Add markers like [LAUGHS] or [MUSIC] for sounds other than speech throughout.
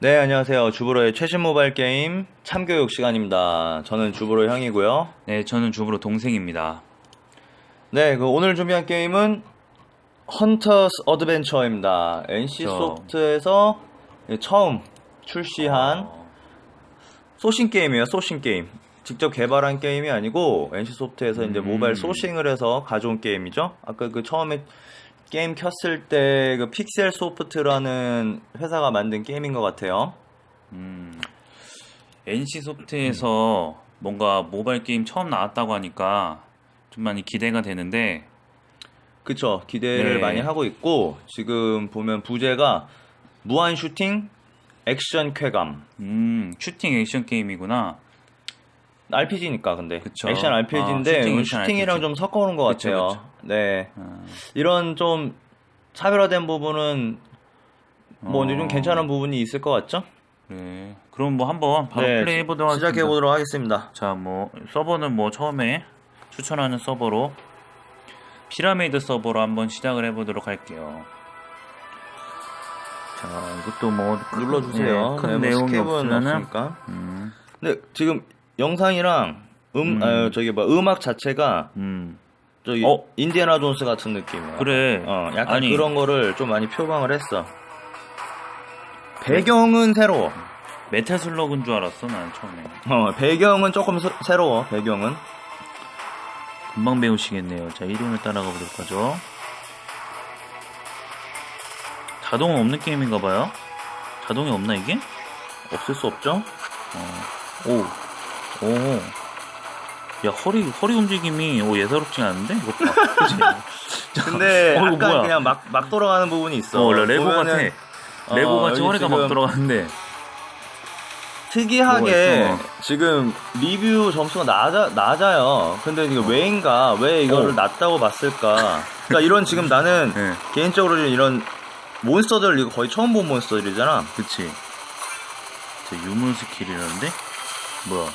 네, 안녕하세요. 주브로의 최신 모바일 게임 참교육 시간입니다. 저는 주브로 형이고요. 네, 저는 주부로 동생입니다. 네, 그 오늘 준비한 게임은 헌터스 어드벤처입니다. NC 저- 소프트에서 처음 출시한 어, 소싱 게임이에요. 소싱 게임. 직접 개발한 게임이 아니고 NC 소프트에서 이제 음. 모바일 소싱을 해서 가져온 게임이죠. 아까 그 처음에 게임 켰을 때 그 픽셀 소프트라는 회사가 만든 게임인 것 같아요. 음, NC 소프트에서 뭔가 모바일 게임 처음 나왔다고 하니까 좀 많이 기대가 되는데 그쵸 기대를 네. 많이 하고 있고 지금 보면 부제가 무한 슈팅 액션 쾌감 음, 슈팅 액션 게임이구나. RPG니까 근데 그쵸. 액션 아, RPG인데 슈팅, 액션 슈팅이랑 RPG. 좀 섞어놓은 것 그쵸, 같아요 그쵸. 네 어, 이런 좀 차별화된 부분은 뭐 어. 좀 괜찮은 부분이 있을 것 같죠? 그래. 그럼 뭐 한번 바로 네, 플레이해 보도록. 시작해 보도록 하겠습니다 자, 뭐 서버는 뭐 처음에 추천하는 서버로 피라미드 서버로 한번 시작을 해 보도록 할게요. 자, 이것도 뭐 큰- 눌러 주세요 네, 큰 네, 뭐 내용이 없으니까 음, 근데 지금 영상이랑 음, 음. 아, 저기 뭐 음악 자체가 음, 저기 어? 인디애나 존스 같은 느낌이야 그래. 어, 약간 아니. 그런 거를 좀 많이 표방을 했어. 배경은 새로워. 메탈 슬러그인 줄 알았어, 난 처음에. 어, 배경은 조금 새- 새로워, 배경은. 금방 배우시겠네요. 자, 이름을 따라가 보도록 하죠. 자동은 없는 게임인가 봐요. 자동이 없나 이게? 없을 수 없죠? 오, 오. 야 허리 허리 움직임이 오 예사롭지 않은데 이거 봐. [LAUGHS] 그치? 근데 어, 이거 약간 뭐야? 그냥 막, 막 돌아가는 부분이 있어. 어, 레고 보면은 같아. 레고 어, 같이 여기 허리가 지금 막 들어가는데. 특이하게 뭐가? 지금 리뷰 점수가 낮아, 낮아요. 근데 이거 왜인가? 왜 이거를 어. 낮다고 봤을까? 그러니까 이런 지금 나는 [LAUGHS] 네, 개인적으로 이런 몬스터들 이거 거의 처음 본 몬스터들이잖아. 그치. 저 유물 스킬이라는데 뭐야?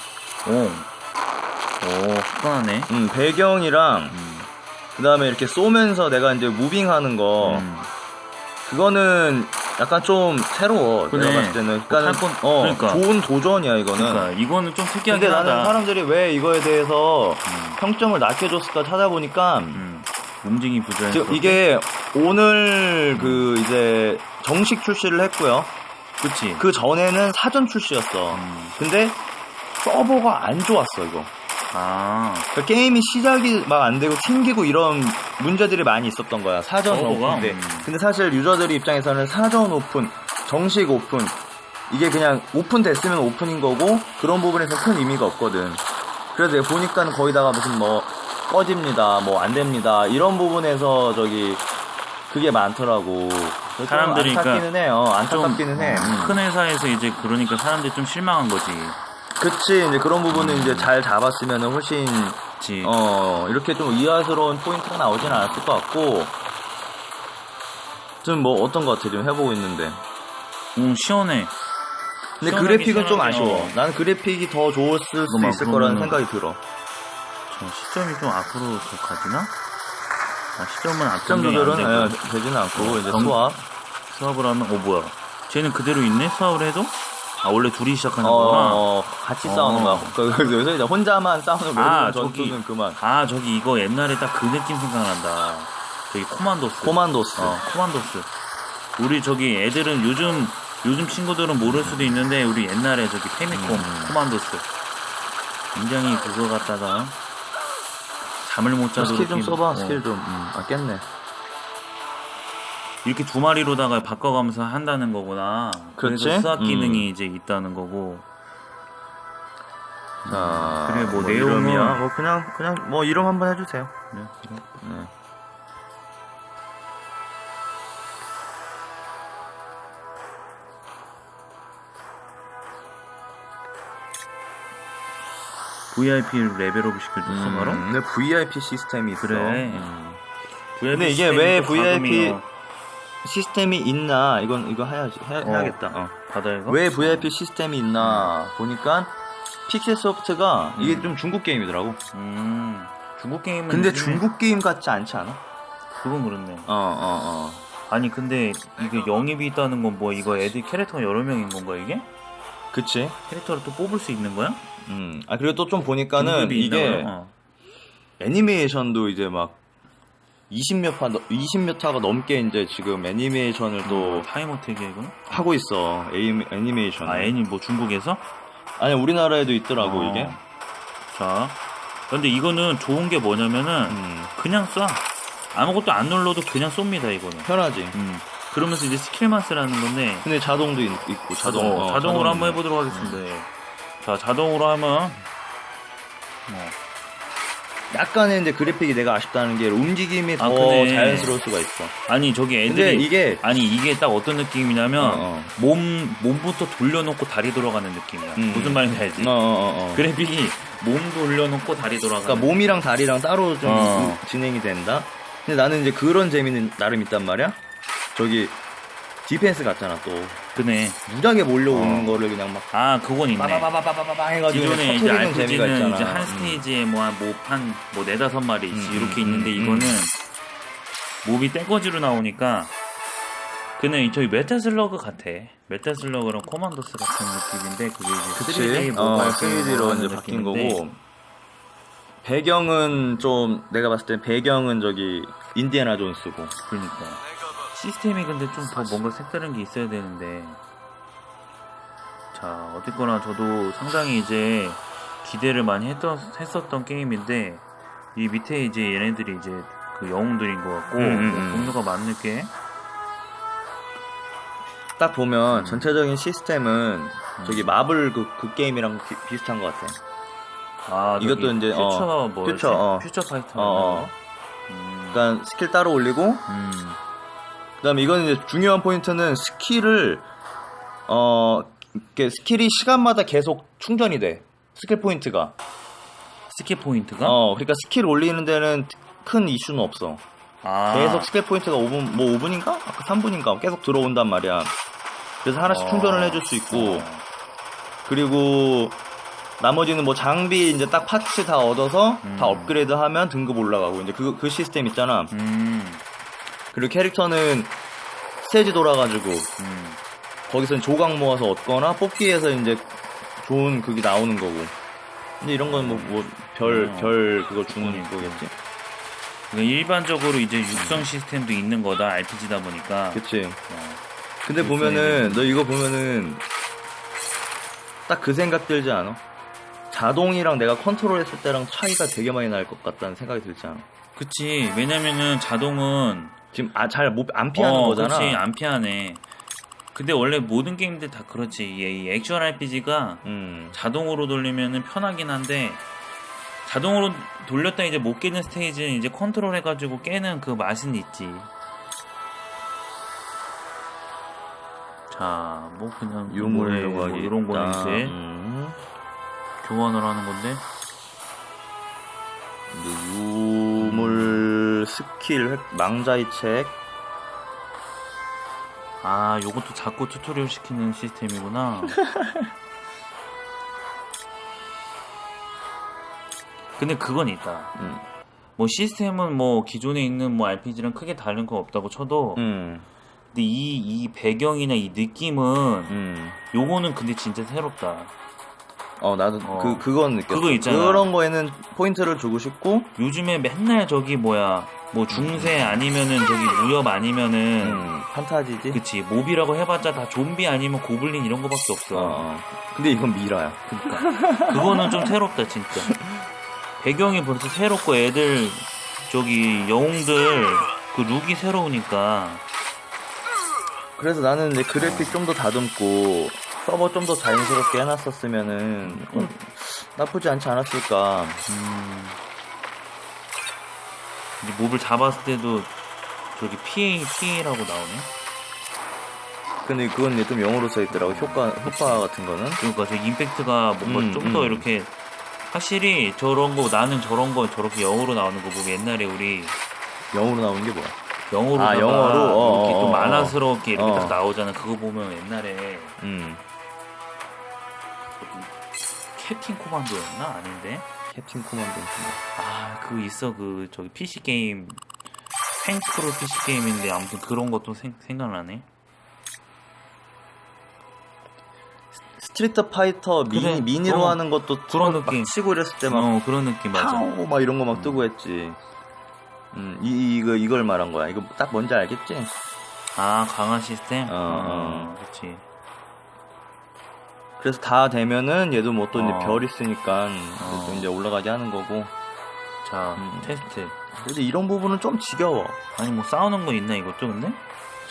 오, 오 화끈하네. 음, 배경이랑 음, 그 다음에 이렇게 쏘면서 내가 이제 무빙하는 거 음. 그거는 약간 좀 새로워 그래. 내가 봤을 때는 그러니까, 할 건- 어, 그러니까. 좋은 도전이야 이거는 그러니까 이거는 좀 근데 특이하긴 나는 하다. 사람들이 왜 이거에 대해서 음, 평점을 낮게 줬을까 찾아보니까 음. 움직임이 부자연. 지금 이게 오늘 그 이제 정식 출시를 했고요 그치. 그 전에는 사전 출시였어 음. 근데 서버가 안 좋았어 이거 아, 그러니까 게임이 시작이 막 안 되고 튕기고 이런 문제들이 많이 있었던 거야 사전 서버가? 오픈인데 음. 근데 사실 유저들 입장에서는 사전 오픈 정식 오픈 이게 그냥 오픈 됐으면 오픈인 거고 그런 부분에서 큰 의미가 없거든 그래서 내가 보니까는 거기다가 무슨 뭐 꺼집니다 뭐 안 됩니다 이런 부분에서 저기 그게 많더라고 사람들이 그러니까 안타깝기는 해요 안타깝기는 해 음. 큰 회사에서 이제 그러니까 사람들이 좀 실망한 거지. 그치 이제 그런 부분은 이제 잘 잡았으면 훨씬 그치. 어, 이렇게 좀 의아스러운 포인트가 나오진 않았을 것 같고, 좀 뭐 어떤 것 같아, 지금 해보고 있는데. 음, 시원해. 근데 그래픽은 좀 아쉬워. 어. 나는 그래픽이 더 좋았을 수 있을 거라는 그러면은- 생각이 들어. 저 시점이 좀 앞으로 더 가지나? 아, 시점은 앞 시점 조절은 예, 되지는 않고, 어, 이제 정- 수압. 수업을 하면 어 뭐야? 쟤는 그대로 있네 수업을 해도? 아 원래 둘이 시작하는 어, 거구나. 어, 같이 어. 싸우는 거야. 그- 그래서 이제 혼자만 싸우는. 아, 전투는 저기- 그만. 아 저기 이거 옛날에 딱 그 느낌 생각난다. 저기 코만도스. 코만도스. 어 코만도스. 우리 저기 애들은 요즘 요즘 친구들은 모를 수도 있는데 우리 옛날에 저기 페미콤 음. 코만도스. 굉장히 그거 갖다가 잠을 못 자도 스킬 좀 써봐, 어. 스킬 좀. 음, 아, 깼네. 이렇게 두 마리로다가 바꿔가면서 한다는 거구나. 그렇지? 그래서 수학 기능이 음. 이제 있다는 거고. 자, 그래, 뭐 내용은- 이름이야? 뭐 그냥, 그냥, 뭐 이름 한번 해주세요. 그래, 그래. 네. VIP 레벨업 시켜줬어 바로? 음, 근데 VIP 시스템이 있어. 그래. 음. 근데 이게 왜또 VIP. 시스템이 있나? 이건 이거 해야지. 해, 어. 야겠다 어. 받아 이거? 왜 VIP 시스템이 있나 보니까 픽셀 소프트가 이게 음. 좀 중국 게임이더라고. 음 중국 게임은 근데 요즘에 중국 게임 같지 않지 않아? 그건 그렇네. 어, 어, 어. 아니 근데 이게 영입이 있다는 건 뭐 이거 애들 캐릭터가 여러 명인 건가 이게? 그치? 캐릭터를 또 뽑을 수 있는 거야? 음. 아 그리고 또 좀 보니까는 등급이 있나 이게 봐요? 어. 애니메이션도 이제 막 20몇 화 20몇 화가 넘게 이제 지금 애니메이션을 또또 타임어택이야 이거는? 하고 있어. 애니, 애니메이션. 아 애니 뭐 중국에서? 아니 우리나라에도 있더라고 어. 이게. 자 근데 이거는 좋은 게 뭐냐면은 음. 그냥 쏴 아무것도 안 눌러도 그냥 쏩니다 이거는 편하지. 음. 그러면서 이제 스킬만 쓰라는 건데 근데 자동도 있, 고 자동. 어, 어, 자동으로 자동 한번. 해보도록 하겠습니다 예. 자 자동으로 하면 뭐 약간의 이제 그래픽이 내가 아쉽다는 게 움직임이 더 아, 근데- 자연스러울 수가 있어. 아니 저기 근데 애들이 이게 아니 이게 딱 어떤 느낌이냐면 어, 어. 몸 몸부터 돌려놓고 다리 돌아가는 느낌이야. 음. 무슨 말인지 알지? 어, 어, 어, 어. 그래픽이 몸 돌려놓고 다리 돌아가는. 그러니까 몸이랑 다리랑 따로 좀 어. 진행이 된다. 근데 나는 이제 그런 재미는 나름 있단 말이야. 저기 디펜스 같잖아 또 그네. 무작에 몰려오는 어. 거를 그냥 막 아 그건 있네. 빠바바바바바바 해가지고 기존에 이제 터트리는 재미가 RPG는 있잖아. 이제 한 음. 스테이지에 뭐한뭐한뭐 네다섯 마리 음, 이렇게 음, 있는데 음, 이거는 음. 몹이 떼거지로 나오니까 그는 저희 메타슬러그 같아. 메타슬러그랑 코만도스 같은 느낌인데 그게 이제 그치? 3D 어, 모바일 3D로 게임으로 이제 하는 바뀐 느낌인데 거고 배경은 좀 내가 봤을 때 배경은 저기 인디애나 존스고 그러니까 시스템이 근데 좀 더 뭔가 색다른 게 있어야 되는데 자 어쨌거나 저도 상당히 이제 기대를 많이 했던 했었던 게임인데 이 밑에 이제 얘네들이 이제 그 영웅들인 것 같고 음, 음, 음. 동료가 많을 게 딱 보면 음. 전체적인 시스템은 저기 마블 그, 그 게임이랑 비, 비슷한 것 같아. 아, 이것도 이제, 퓨처 어, 뭐였지? 퓨처, 어. 퓨처 파이터 어, 어. 음, 그러니까 스킬 따로 올리고 음. 그다음에 이거는 이제 중요한 포인트는 스킬을 어 이렇게 스킬이 시간마다 계속 충전이 돼. 스킬 포인트가. 스킬 포인트가 어 그러니까 스킬 올리는 데는 큰 이슈는 없어. 아, 계속 스킬 포인트가 5분 뭐 5분인가? 아까 3분인가? 계속 들어온단 말이야. 그래서 하나씩 어. 충전을 해줄 수 있고 어. 그리고 나머지는 뭐 장비 이제 딱 파츠 다 얻어서 음. 다 업그레이드하면 등급 올라가고 이제 그, 그 시스템 있잖아. 음, 그리고 캐릭터는 스테이지 돌아가지고 음. 거기서 조각 모아서 얻거나 뽑기에서 이제 좋은 그게 나오는 거고. 근데 이런 건 뭐 뭐별 어. 별 그거 주는 그거니까. 거겠지. 그러니까 일반적으로 이제 육성 시스템도 있는 거다 RPG다 보니까 그치. 어. 근데 보면은. 너 이거 보면은 딱 그 생각 들지 않아? 자동이랑 내가 컨트롤했을 때랑 차이가 되게 많이 날 것 같다는 생각이 들지 않아? 그치 왜냐면은 자동은 지금 아잘못안 피하는 어, 거잖아. 그치 안 피하네. 근데 원래 모든 게임들 다 그렇지. 이, 이 액션 RPG가 음. 자동으로 돌리면은 편하긴 한데 자동으로 돌렸다 이제 못 깨는 스테이지는 이제 컨트롤 해가지고 깨는 그 맛은 있지. 자 뭐 그냥 유물 뭐, 뭐 이런 거는 이제 음. 교환을 하는 건데 유물 스킬 획- 망자의 책 아 요것도 자꾸 튜토리얼 시키는 시스템이구나 [LAUGHS] 근데 그건 있다 음. 뭐 시스템은 뭐 기존에 있는 뭐 RPG랑 크게 다른 건 없다고 쳐도 음. 근데 이, 이 배경이나 이 느낌은 음. 요거는 근데 진짜 새롭다 어 나도 어. 그 그건 느꼈어. 그거 있잖아. 그런 거에는 포인트를 주고 싶고 요즘에 맨날 저기 뭐야 뭐 중세 아니면은 저기 무협 아니면은 음, 판타지지. 그치 몹이라고 해봤자 다 좀비 아니면 고블린 이런 거밖에 없어 어, 어. 근데 이건 미라야. 그러니까 그거는 좀 새롭다 진짜 배경이 벌써 새롭고 애들 저기 영웅들 그 룩이 새로우니까 그래서 나는 이제 그래픽 좀 더 다듬고 서버 좀 더 자연스럽게 해놨었으면은 어, 나쁘지 않지 않았을까. 음, 이제 몹을 잡았을 때도 저기 PA PA라고 나오네 근데 그건 이제 좀 영어로 써 있더라고. 효과 효과 같은 거는. 그러니까 저 임팩트가 뭔가 음, 좀 더 음. 이렇게 확실히 저런 거 나는 저런 거 저렇게 영어로 나오는 거 보고 옛날에 우리 영어로 나오는 게 뭐야? 영어로다가 아, 영어로? 어, 이렇게 어, 좀 어, 만화스럽게 이렇게 어. 딱 나오잖아 그거 보면 옛날에 음. 캡틴 코만도였나 아닌데 캡틴 코만도. 아 그거 있어 그 저기 PC 게임 팽프로 PC 게임인데 아무튼 그런 것도 생, 생각나네. 스트리트 파이터 미니 그래, 미니로 어, 하는 것도 그런 막 느낌. 치고 이랬을 때 막 어 그런 느낌 맞아. 파오 막 이런 거 막 뜨고 했지. 음, 이, 이거 이걸 말한 거야. 이거 딱 뭔지 알겠지? 아 강화 시스템. 어, 어. 그렇지. 그래서 다 되면은 얘도 뭐또 어. 이제 별 있으니까 어. 또 이제 올라가게 하는 거고. 자 음. 테스트. 근데 이런 부분은 좀 지겨워. 아니 뭐 싸우는 거 있나 이것도 근데?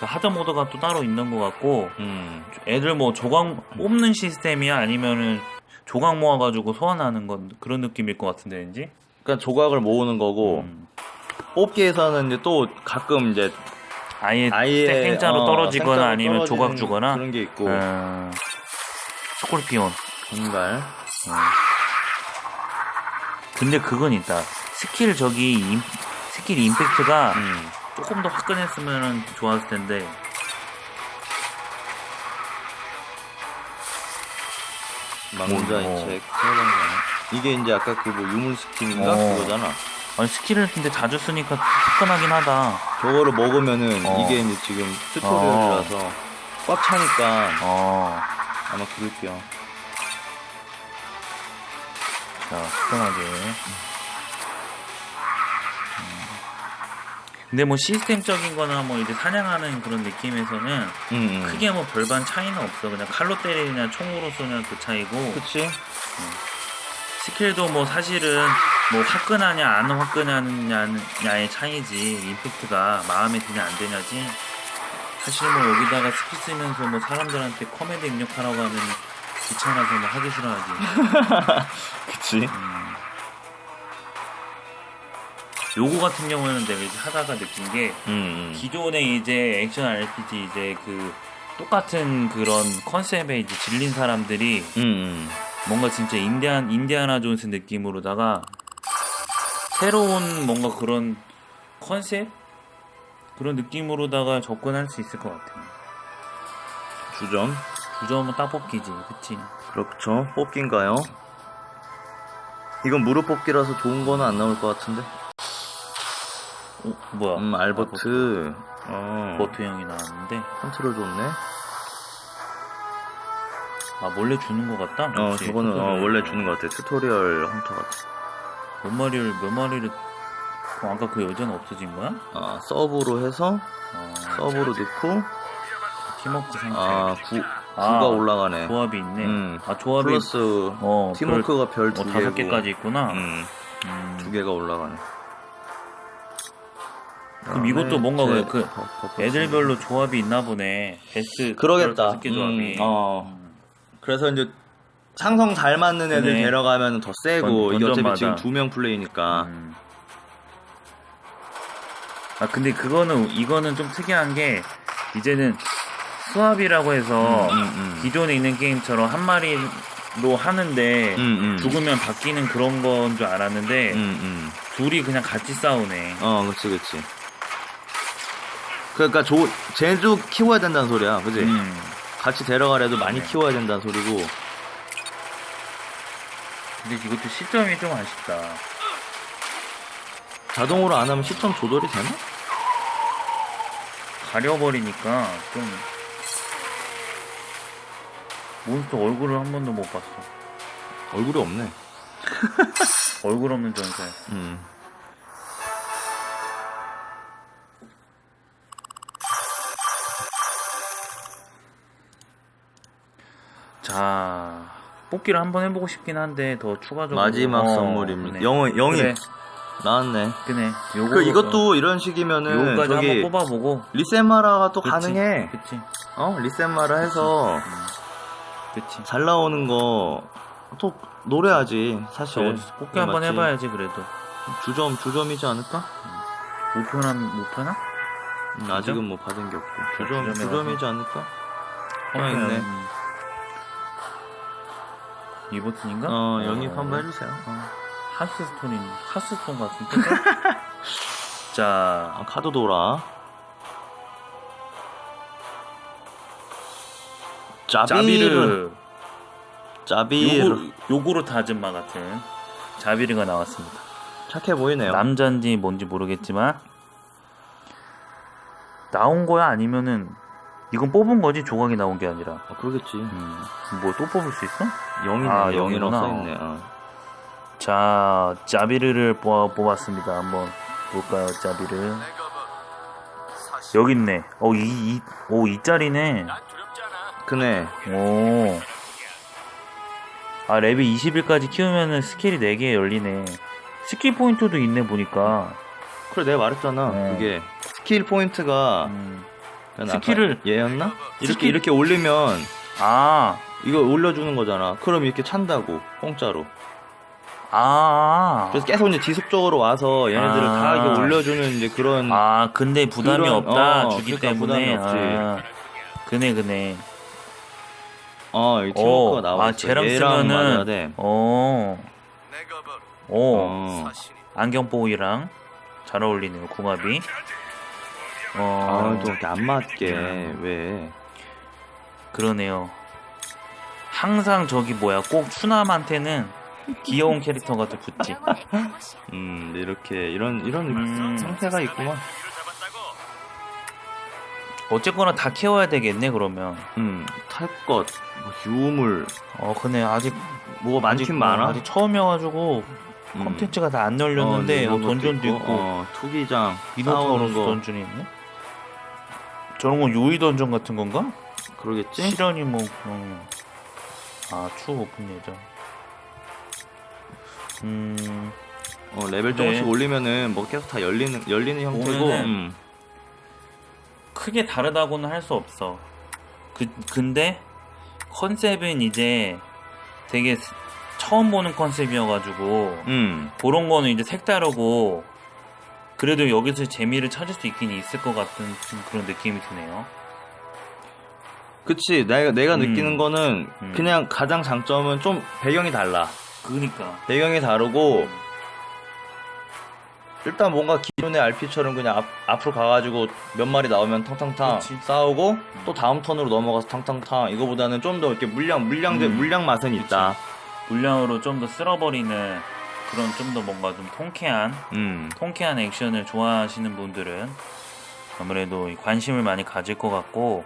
저 하드 모드가 또 따로 있는 것 같고 음. 애들 뭐 조각 뽑는 시스템이야 아니면은 조각 모아가지고 소환하는 건 그런 느낌일 것 같은데 왠지? 그러니까 조각을 모으는 거고 음. 뽑기에서는 이제 또 가끔 이제 아예, 아예 생자로 어, 떨어지거나 생자로 아니면 떨어지는 조각 주거나 그런 게 있고 음, 스콜피온. 정말. 근데 그건 있다. 스킬 저기 임, 스킬 임팩트가 음. 조금 더 화끈했으면 좋았을 텐데. 망자 뭐, 이책 이게 이제 아까 그 뭐 유물 스킨인가? 어. 그거잖아. 아니 스킬을 근데 자주 쓰니까 화끈하긴 하다. 저거를 먹으면은 어. 이게 이제 지금 튜토리얼이라서 꽉 차니까. 어, 아마 그럴게요. 자 화끈하게 음. 근데 뭐 시스템적인 거나 뭐 이제 사냥하는 그런 느낌에서는 음, 음. 크게 뭐 별반 차이는 없어. 그냥 칼로 때리냐 총으로 쏘냐 그 차이고 그치? 스킬도 뭐 사실은 뭐 화끈하냐 안 화끈하냐의 차이지 임팩트가 마음에 드냐 안 드냐지 사실 뭐 여기다가 스킬 쓰면서 뭐 사람들한테 커맨드 입력하라고 하면 귀찮아서 뭐 하기 싫어하지 [LAUGHS] 그치? 음. 요거 같은 경우에는 내가 이제 하다가 느낀 게 음, 음. 기존의 이제 액션 RPG 이제 그 똑같은 그런 컨셉에 이제 질린 사람들이 음, 음. 뭔가 진짜 인디안 인디아나 존스 느낌으로다가 새로운 뭔가 그런 컨셉 그런 느낌으로다가 접근할 수 있을 것 같아요. 주점. 주점은 딱 뽑기지, 그치? 그렇죠. 뽑기인가요? 이건 무릎 뽑기라서 좋은 거는 안 나올 것 같은데. 어, 뭐야? 음, 알버트. 어. 버트 형이 나왔는데 컨트롤 좋네. 아 몰래 주는 것 같다. 어, 그치? 저거는 어. 원래 주는 것 같아. 튜토리얼 헌터 같아. 몇 마리를 몇 마리를 그 아까 그 여자는 없어진 거야? 아, 서브로 해서 어, 서브로 넣고 팀워크 상태. 아, 구, 아, 구가 올라가네. 조합이 있네. 음. 아 조합이 플러스 어 팀워크가 별두 어, 다섯 개까지 있구나. 음, 음. 두 개가 올라가네. 그럼 이것도 뭔가 제- 그 버- 애들별로 조합이 있나 보네. 베스트 그러겠다. 개 조합이. 음, 어. 음. 그래서 이제 상성 잘 맞는 애들 네. 데려가면 더 세고 던- 이게 어차피. 지금 두 명 플레이니까 음. 아 근데 그거는 이거는 좀 특이한 게 이제는 수압이라고 해서 음, 음. 기존에 있는 게임처럼 한 마리로 하는데 음, 음. 죽으면 바뀌는 그런 건 줄 알았는데 음, 음. 둘이 그냥 같이 싸우네. 어, 그치, 그치. 그러니까 조, 제주 키워야 된다는 소리야, 그지? 음. 같이 데려가려도 많이 네. 키워야 된다는 소리고. 근데 이것도 시점이 좀 아쉽다. 자동으로 안 하면 시점 조절이 되나? 가려버리니까 좀 몬스터 얼굴을 한 번도 못 봤어. 얼굴이 없네. [LAUGHS] 얼굴 없는 전사. 음. 자, 뽑기를 한번 해보고 싶긴 한데 더 추가적으로 마지막 어, 선물입니다. 그네. 영어, 영이 그래, 나왔네. 그네. 요거 그 이것도 이런 식이면은 요거까지 저기 한번 뽑아보고. 리셋마라가 또 그치, 가능해. 그치. 어, 리셋마라 해서 음, 그치. 잘 나오는 거 또 노래하지 사실. 저거 뽑기 한번 맞지. 해봐야지 그래도. 주점 주점이지 않을까? 우편함 우편함? 음, 아직은 뭐 받은 게 없고 주점 주점에 주점이지 않을까? 하나 있네. 음, 이 버튼인가? 어 영입 한번 해주세요. 어. 하스스톤인 하스스톤 같은데? [LAUGHS] 자, 아, 카드 돌아. 짜비르. 자비르 짜비르. 요구, 요구 르트 아줌마 같은 자비르가 나왔습니다. 착해 보이네요. 남자인지 뭔지 모르겠지만 나온 거야 아니면은 이건 뽑은 거지 조각이 나온 게 아니라 아, 그러겠지. 음, 뭐 또 뽑을 수 있어? 영이네, 아, 영이라고 영이구나. 써있네. 어. 자 짜비르를 뽑아, 뽑았습니다 한번 볼까요 짜비르 여기 있네 어이오이 짜리네 그네. 오. 아, 레벨 20일까지 키우면은 스킬이 4개 열리네. 스킬 포인트도 있네, 보니까. 그래, 내가 말했잖아. 어. 그게 스킬 포인트가 음. 스킬을- 얘였나? 이렇게 스킬- 이렇게 올리면 아, 이거 올려주는 거잖아. 그럼 이렇게 찬다고 공짜로. 아. 그래서 계속 이제 지속적으로 와서 얘네들을 아. 다 이렇게 올려주는 이제 그런 아, 근데 부담이 그런- 없다, 어, 주기 그러니까 때문에. 부담이 없지. 아, 그네, 그네. 어, 이 오, 팀워크가 나와 아, 있어. 쟤랑 맞아야 쓰면은, 돼. 어, 오, 어. 안경 보이랑 잘 어울리네요, 궁합이. 아, 어, 또 이렇게 안 맞게 음. 왜? 그러네요. 항상 저기 뭐야, 꼭 추남한테는 귀여운 캐릭터가 또 붙지. [LAUGHS] 음, 이렇게 이런 이런 음. 상태가 있구만. 어쨌거나 다 키워야 되겠네, 그러면. 음, 탈 것, 뭐 유물, 어, 근데 아직 뭐가 많긴 아직, 많아. 아직 처음이어가지고 음. 컨텐츠가 다 안 열렸는데 어, 뭐 것도 던전도 있고, 어, 투기장, 미노타우로스 거, 던전이 있네. 저런 건 요이 던전 같은 건가? 그러겠지? 실현이 뭐 그런 거. 아, 추 오픈 예정. 음, 어, 레벨 네. 조금씩 올리면은 뭐 계속 다 열리는 열리는 형태고. 보면은 음. 크게 다르다고는 할 수 없어. 그, 근데 컨셉은 이제 되게 스- 처음 보는 컨셉이어가지고 음. 그런 거는 이제 색다르고 그래도 여기서 재미를 찾을 수 있긴 있을 것 같은 그런 느낌이 드네요. 그치. 내가 내가 음. 느끼는 거는 음. 그냥 가장 장점은 좀 배경이 달라. 그러니까 배경이 다르고 일단 뭔가 기존의 RP처럼 그냥 앞, 앞으로 가가지고 몇 마리 나오면 탕탕탕 그치. 싸우고 또 다음 턴으로 넘어가서 탕탕탕 이거보다는 좀 더 이렇게 물량 물량 음. 물량 맛은 있다. 물량으로 좀 더 쓸어버리는 그런 좀 더 뭔가 좀 통쾌한 음. 통쾌한 액션을 좋아하시는 분들은 아무래도 이 관심을 많이 가질 것 같고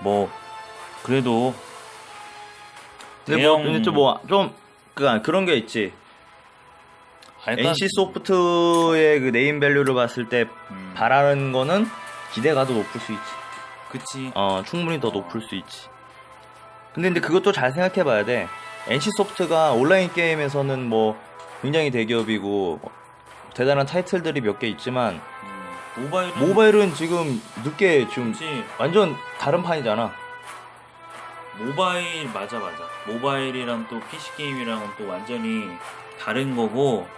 뭐 그래도 근데 대형- 뭐 근데 좀뭐좀 그 그런 게 있지. 아, 약간- NC 소프트의 그 네임 밸류를 봤을 때 음, 바라는 거는 기대가 더 높을 수 있지. 그치 어, 충분히 더 높을 수 있지. 근데 근데 그것도 잘 생각해 봐야 돼. NC 소프트가 온라인 게임에서는 뭐 굉장히 대기업이고 대단한 타이틀들이 몇 개 있지만 음, 모바일은 모바일은 지금 늦게 지금 그치 완전 다른 판이잖아. 모바일 맞아 맞아. 모바일이랑 또 PC 게임이랑은 또 완전히 다른 거고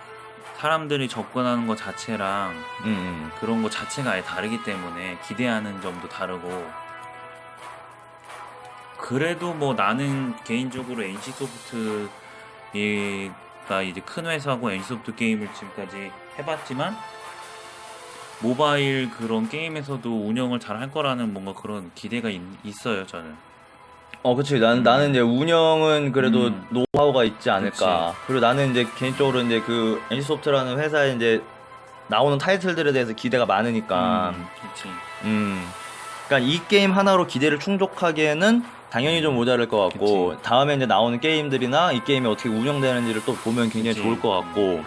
사람들이 접근하는 것 자체랑 음, 음. 그런 거 자체가 아예 다르기 때문에 기대하는 점도 다르고. 그래도 뭐 나는 개인적으로 NC 소프트가 이제 큰 회사고 NC 소프트 게임을 지금까지 해봤지만 모바일 그런 게임에서도 운영을 잘 할 거라는 뭔가 그런 기대가 있, 어요 저는 어, 그치. 난, 나는 이제 운영은 그래도 음. 노하우가 있지 않을까. 그리고 나는 이제 개인적으로 이제 그 NC소프트라는 회사에 이제 나오는 타이틀들에 대해서 기대가 많으니까. 음, 그치 음. 그러니까 이 게임 하나로 기대를 충족하기에는 당연히 좀 모자랄 것 같고. 다음에 이제 나오는 게임들이나 이 게임이 어떻게 운영되는지를 또 보면 굉장히 그치. 좋을 것 같고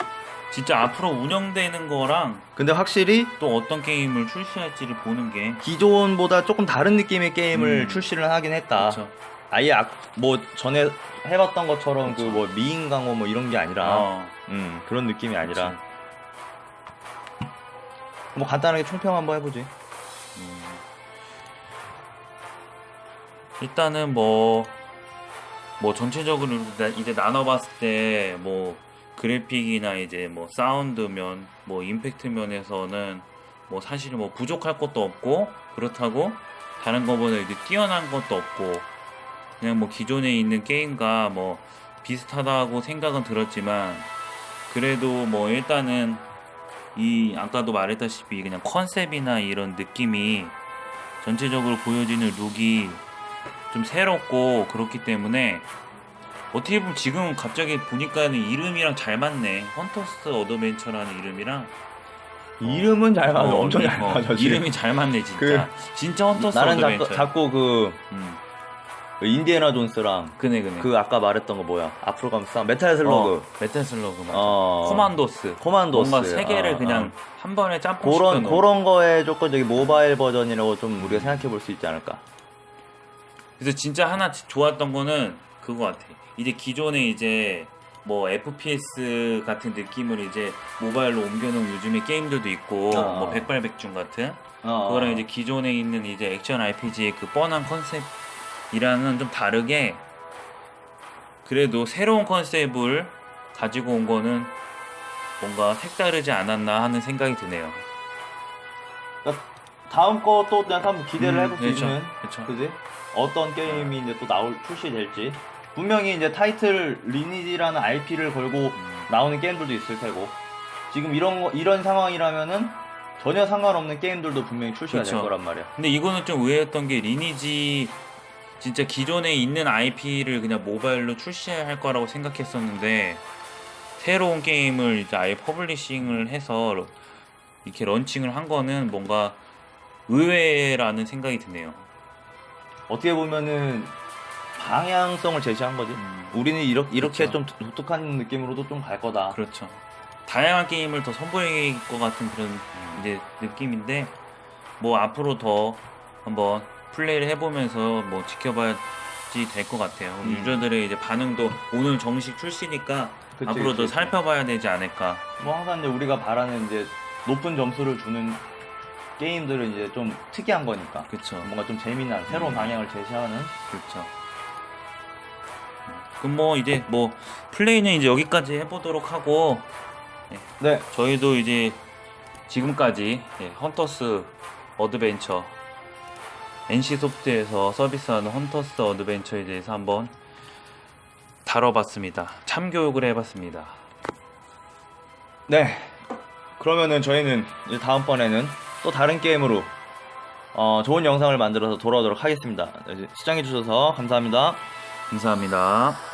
진짜 앞으로 운영되는 거랑 근데 확실히 또 어떤 게임을 출시할지를 보는 게 기존보다 조금 다른 느낌의 게임을 음. 출시를 하긴 했다. 그쵸. 아예 악- 뭐 전에 해봤던 것처럼 그 뭐 미인 강호 뭐 이런 게 아니라 어, 음, 그런 느낌이 아니라 그치. 뭐 간단하게 총평 한번 해보지. 음. 일단은 뭐, 뭐 전체적으로 나- 이제 나눠봤을 때 뭐 그래픽이나 이제 뭐 사운드면 뭐 임팩트 면에서는 뭐 사실 뭐 부족할 것도 없고 그렇다고 다른 거보다 이제 뛰어난 것도 없고 그냥 뭐 기존에 있는 게임과 뭐 비슷하다고 생각은 들었지만 그래도 뭐 일단은 이 아까도 말했다시피 그냥 컨셉이나 이런 느낌이 전체적으로 보여지는 룩이 좀 새롭고 그렇기 때문에 어떻게 보면 지금 갑자기 보니까는 이름이랑 잘 맞네 헌터스 어드벤처라는 이름이랑 이름은 잘 맞아. 어, 엄청 잘 어, 맞아. 지금. 이름이 잘 맞네 진짜. 그- 진짜 헌터스 나는 어드벤처. 자꾸, 자꾸 그 음, 인디애나 존스랑 그네 그네. 그 아까 말했던 거 뭐야? 앞으로 가면 싸움. 메탈 슬러그. 어, 메탈 슬러그 맞아. 어. 코만도스. 코만도스. 뭔가 세 개를 어, 그냥 어. 한 번에 짬뽕 그런. 그런 거에 조금 저기 모바일 버전이라고 좀 우리가 생각해 볼 수 있지 않을까? 그래서 진짜 하나 좋았던 거는 그거 같아. 이제 기존에 이제 뭐 FPS 같은 느낌을 이제 모바일로 옮겨놓은 요즘에 게임들도 있고 어. 뭐 백발백중 같은 어. 그거랑 이제 기존에 있는 이제 액션 RPG의 그 뻔한 컨셉이랑은 좀 다르게 그래도 새로운 컨셉을 가지고 온 거는 뭔가 색다르지 않았나 하는 생각이 드네요. 다음 거 또 내가 한번 기대를 음, 해볼 수 그렇죠. 있는 그렇죠. 그지? 어떤 게임이 이제 또 나올 출시될지 분명히 이제 타이틀 리니지라는 IP를 걸고 음, 나오는 게임들도 있을 테고 지금 이런 거 이런 상황이라면은 전혀 상관없는 게임들도 분명히 출시가 될 그쵸. 거란 말이야. 근데 이거는 좀 의외였던 게 리니지 진짜 기존에 있는 IP를 그냥 모바일로 출시할 거라고 생각했었는데 새로운 게임을 이제 아예 퍼블리싱을 해서 이렇게 런칭을 한 거는 뭔가 의외라는 생각이 드네요. 어떻게 보면은 방향성을 제시한 거지. 음, 우리는 이렇게 이렇게 그쵸. 좀 독특한 느낌으로도 좀 갈 거다. 그렇죠. 다양한 게임을 더 선보일 것 같은 그런 이제 느낌인데 뭐 앞으로 더 한번 플레이를 해보면서 뭐 지켜봐야지 될 것 같아요. 음. 유저들의 이제 반응도 오늘 정식 출시니까 그치, 앞으로도 그치, 그치. 살펴봐야 되지 않을까. 뭐 항상 이제 우리가 바라는 이제 높은 점수를 주는 게임들은 이제 좀 특이한 거니까 그렇죠. 뭔가 좀 재미난 새로운 음. 방향을 제시하는 그렇죠. 그럼 뭐 이제 뭐 플레이는 이제 여기까지 해보도록 하고 네 저희도 이제 지금까지 예, 헌터스 어드벤처 NC 소프트에서 서비스하는 헌터스 어드벤처에 대해서 한번 다뤄봤습니다. 참교육을 해봤습니다. 네. 그러면은 저희는 이제 다음번에는 또 다른 게임으로 어, 좋은 영상을 만들어서 돌아오도록 하겠습니다. 시청해주셔서 감사합니다. 감사합니다.